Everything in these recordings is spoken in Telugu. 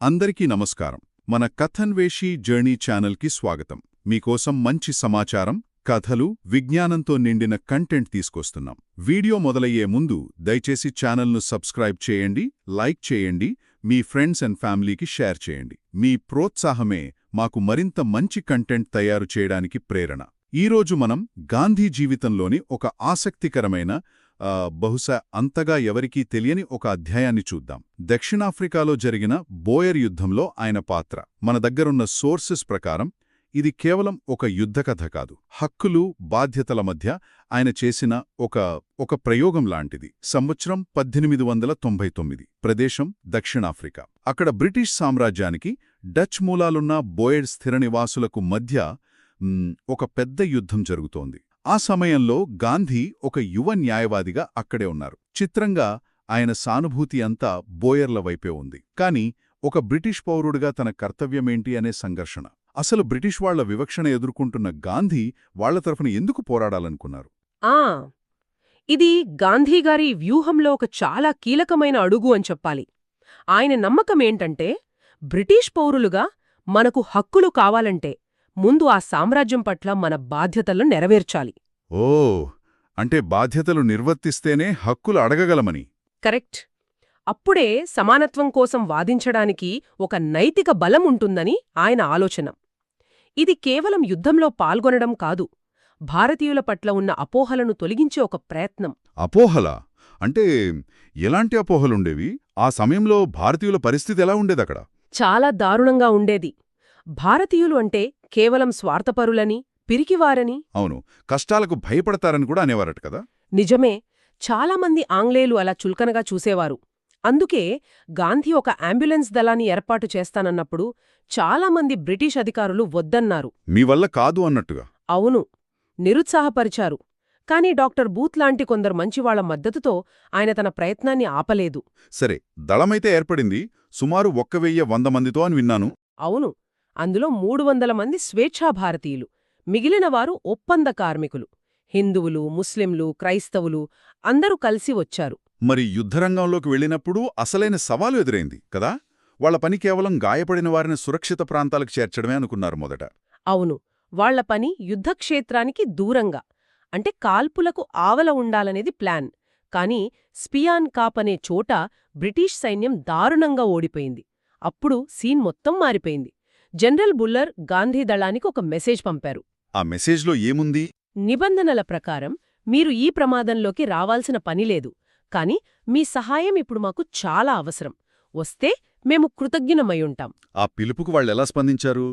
అందరికీ నమస్కారం. మన కథన్వేషి జర్నీ ఛానల్కి స్వాగతం. మీకోసం మంచి సమాచారం కథలు విజ్ఞానంతో నిండిన కంటెంట్ తీసుకొస్తున్నాం. వీడియో మొదలయ్యే ముందు దయచేసి ఛానల్ను సబ్స్క్రైబ్ చేయండి లైక్ చేయండి మీ ఫ్రెండ్స్ అండ్ ఫ్యామిలీకి షేర్ చేయండి. మీ ప్రోత్సాహమే మాకు మరింత మంచి కంటెంట్ తయారు చేయడానికి ప్రేరణ. ఈరోజు మనం గాంధీ జీవితంలోని ఒక ఆసక్తికరమైన బహుశా అంతగా ఎవరికీ తెలియని ఒక అధ్యాయాన్ని చూద్దాం. దక్షిణాఫ్రికాలో జరిగిన బోయర్ యుద్ధంలో ఆయన పాత్ర. మన దగ్గరున్న సోర్సెస్ ప్రకారం ఇది కేవలం ఒక యుద్ధకథ కాదు. హక్కులు బాధ్యతల మధ్య ఆయన చేసిన ఒక ఒక ప్రయోగం లాంటిది. సంవత్సరం పద్దెనిమిది వందల తొంభై తొమ్మిది ప్రదేశం దక్షిణాఫ్రికా. అక్కడ బ్రిటిష్ సామ్రాజ్యానికి డచ్ మూలాలున్న బోయర్ స్థిర నివాసులకు మధ్య ఒక పెద్ద యుద్ధం జరుగుతోంది. ఆ సమయంలో గాంధీ ఒక యువ న్యాయవాదిగా అక్కడే ఉన్నారు. చిత్రంగా ఆయన సానుభూతి అంతా బోయర్ల వైపే ఉంది. కాని ఒక బ్రిటిష్ పౌరుడిగా తన కర్తవ్యమేంటి అనే సంఘర్షణ. అసలు బ్రిటిష్ వాళ్ళ వివక్షణ ఎదుర్కొంటున్న గాంధీ వాళ్ళ తరఫున ఎందుకు పోరాడాలనుకున్నారు? ఆ! ఇది గాంధీగారి వ్యూహంలో ఒక చాలా కీలకమైన అడుగు అని చెప్పాలి. ఆయన నమ్మకమేంటంటే బ్రిటిష్ పౌరులుగా మనకు హక్కులు కావాలంటే ముందు ఆ సామ్రాజ్యం పట్ల మన బాధ్యతలను నెరవేర్చాలి. ఓ అంటే బాధ్యతలు నిర్వర్తిస్తేనే హక్కులు అడగగలమని. కరెక్ట్. అప్పుడే సమానత్వం కోసం వాదించడానికి ఒక నైతిక బలం ఉంటుందని ఆయన ఆలోచన. ఇది కేవలం యుద్ధంలో పాల్గొనడం కాదు భారతీయుల పట్ల ఉన్న అపోహలను తొలగించే ఒక ప్రయత్నం. అపోహల? అంటే ఎలాంటి అపోహలుండేవి? ఆ సమయంలో భారతీయుల పరిస్థితి ఎలా ఉండేదక్కడ? చాలా దారుణంగా ఉండేది. భారతీయులు అంటే కేవలం స్వార్థపరులని పిరికివారని? అవును. కష్టాలకు భయపడతారని కూడా అనేవారట కదా? నిజమే. చాలామంది ఆంగ్లేయులు అలా చుల్కనగా చూసేవారు. అందుకే గాంధీ ఒక అంబులెన్స్ దళాన్ని ఏర్పాటు చేస్తానన్నప్పుడు చాలామంది బ్రిటిష్ అధికారులు వద్దన్నారు. మీ వల్ల కాదు అన్నట్టుగా? అవును. నిరుత్సాహపరిచారు. కాని డాక్టర్ బూత్ లాంటి కొందరు మంచివాళ్ళ మద్దతుతో ఆయన తన ప్రయత్నాన్ని ఆపలేదు. సరే దళమైతే ఏర్పడింది. సుమారు ఒక్క వెయ్యి వంద మందితో అని విన్నాను. అవును. అందులో మూడు వందల మంది స్వేచ్ఛా భారతీయులు మిగిలిన వారు ఒప్పంద కార్మికులు. హిందువులు ముస్లింలు క్రైస్తవులు అందరూ కలిసి వచ్చారు. మరి యుద్ధరంగంలోకి వెళ్ళినప్పుడు అసలైన సవాలు ఎదురైంది కదా? వాళ్ళ పని కేవలం గాయపడిన వారిని సురక్షిత ప్రాంతాలకు చేర్చడమే అనుకున్నారు మొదట. అవును వాళ్ళ పని యుద్ధక్షేత్రానికి దూరంగా అంటే కాల్పులకు ఆవల ఉండాలనేది ప్లాన్. కాని స్పియాన్ కాప్ అనే చోట బ్రిటిష్ సైన్యం దారుణంగా ఓడిపోయింది. అప్పుడు సీన్ మొత్తం మారిపోయింది. జనరల్ బుల్లర్ గాంధీ దళానికి ఒక మెసేజ్ పంపారు. ఆ మెసేజ్లో ఏముంది? నిబంధనల ప్రకారం మీరు ఈ ప్రమాదంలోకి రావాల్సిన పనిలేదు కాని మీ సహాయం ఇప్పుడు మాకు చాలా అవసరం. వస్తే మేము కృతజ్ఞమయ్యుంటాం ఆ పిలుపుకు వాళ్ళెలా స్పందించారు?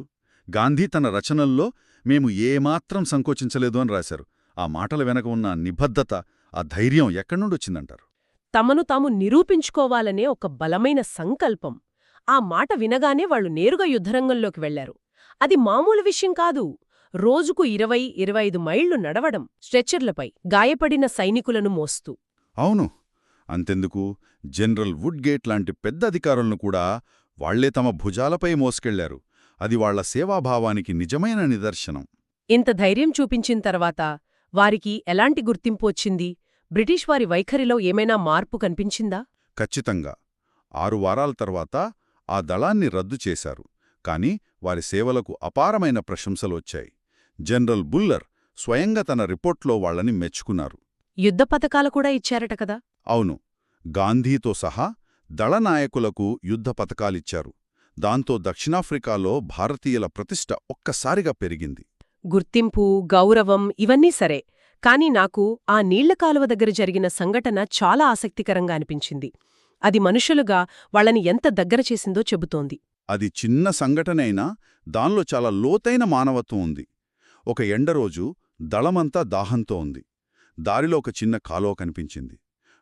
గాంధీ తన రచనల్లో మేము ఏమాత్రం సంకోచించలేదు అని రాశారు. ఆ మాటల వెనక ఉన్న నిబద్ధత ఆ ధైర్యం ఎక్కడ్నుండొచ్చిందంటారు తమను తాము నిరూపించుకోవాలనే ఒక బలమైన సంకల్పం. ఆ మాట వినగానే వాళ్ళు నేరుగా యుద్ధరంగంలోకి వెళ్ళారు. అది మామూలు విషయం కాదు. రోజుకు ఇరవై ఇరవై ఐదు మైళ్ళు నడవడం స్ట్రెచ్చర్లపై గాయపడిన సైనికులను మోస్తూ. అవును. అంతెందుకు? జనరల్ వుడ్గేట్ లాంటి పెద్ద అధికారులను కూడా వాళ్ళే తమ భుజాలపై మోసుకెళ్ళారు. అది వాళ్ళ సేవాభావానికి నిజమైన నిదర్శనం. ఇంత ధైర్యం చూపించిన తర్వాత వారికి ఎలాంటి గుర్తింపు వచ్చింది? బ్రిటిష్ వారి వైఖరిలో ఏమైనా మార్పు కనిపించిందా? ఖచ్చితంగా. ఆరు వారాల తర్వాత ఆ దళాన్ని రద్దు చేశారు. కాని వారి సేవలకు అపారమైన ప్రశంసలొచ్చాయి జనరల్ బుల్లర్ స్వయంగా తన రిపోర్ట్లో వాళ్ళని మెచ్చుకున్నారు. యుద్ధ పథకాలు కూడా ఇచ్చారట కదా? అవును. గాంధీతో సహా దళనాయకులకు యుద్ధ పథకాలిచ్చారు దాంతో దక్షిణాఫ్రికాలో భారతీయుల ప్రతిష్ట ఒక్కసారిగా పెరిగింది. గుర్తింపు గౌరవం ఇవన్నీ సరే కాని నాకు ఆ నీళ్ళ కాలువ దగ్గర జరిగిన సంఘటన చాలా ఆసక్తికరంగా అనిపించింది. అది మనుషులుగా వాళ్ళని ఎంత దగ్గర చేసిందో చెబుతోంది. అది చిన్న సంఘటనైనా దానిలో చాలా లోతైన మానవత్వం ఉంది. ఒక ఎండరోజు దళమంతా దాహంతో ఉంది. దారిలో ఒక చిన్న కాలువ కనిపించింది.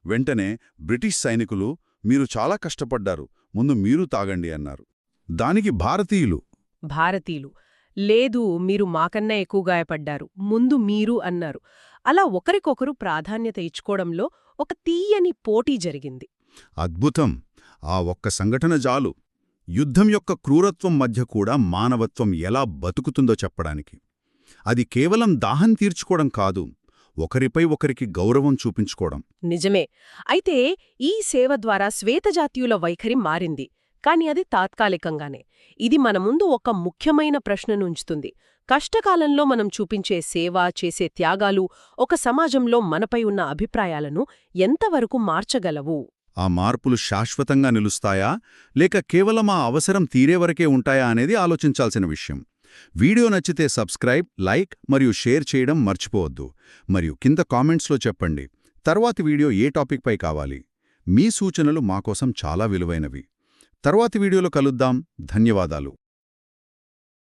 వెంటనే బ్రిటిష్ సైనికులు మీరు చాలా కష్టపడ్డారు ముందు మీరు తాగండి అన్నారు. దానికి భారతీయులు భారతీయులు లేదు మీరు మాకన్నా ఎక్కువ గాయపడ్డారు ముందు మీరు అన్నారు. అలా ఒకరికొకరు ప్రాధాన్యత ఇచ్చుకోవడంలో ఒక తీయని పోటీ జరిగింది. అద్భుతం. ఆ ఒక్క సంఘటన జాలు యుద్ధం యొక్క క్రూరత్వం మధ్య కూడా మానవత్వం ఎలా బతుకుతుందో చెప్పడానికి. అది కేవలం దాహం తీర్చుకోవడం కాదు ఒకరిపై ఒకరికి గౌరవం చూపించుకోవడం. నిజమే. అయితే ఈ సేవ ద్వారా శ్వేతజాతీయుల వైఖరి మారింది కాని అది తాత్కాలికంగానే. ఇది మన ముందు ఒక ముఖ్యమైన ప్రశ్నను ఉంచుతుంది. కష్టకాలంలో మనం చూపించే సేవ చేసే త్యాగాలు ఒక సమాజంలో మనపై ఉన్న అభిప్రాయాలను ఎంతవరకు మార్చగలవు? ఆ మార్పులు శాశ్వతంగా నిలుస్తాయా? లేక కేవలం ఆ అవసరం తీరే వరకే ఉంటాయా అనేది ఆలోచించాల్సిన విషయం. వీడియో నచ్చితే సబ్స్క్రైబ్ లైక్ మరియు షేర్ చేయడం మర్చిపోవద్దు. మరియు కింద కామెంట్స్లో చెప్పండి తర్వాతి వీడియో ఏ టాపిక్పై కావాలి? మీ సూచనలు మాకోసం చాలా విలువైనవి. తర్వాతి వీడియోలో కలుద్దాం. ధన్యవాదాలు.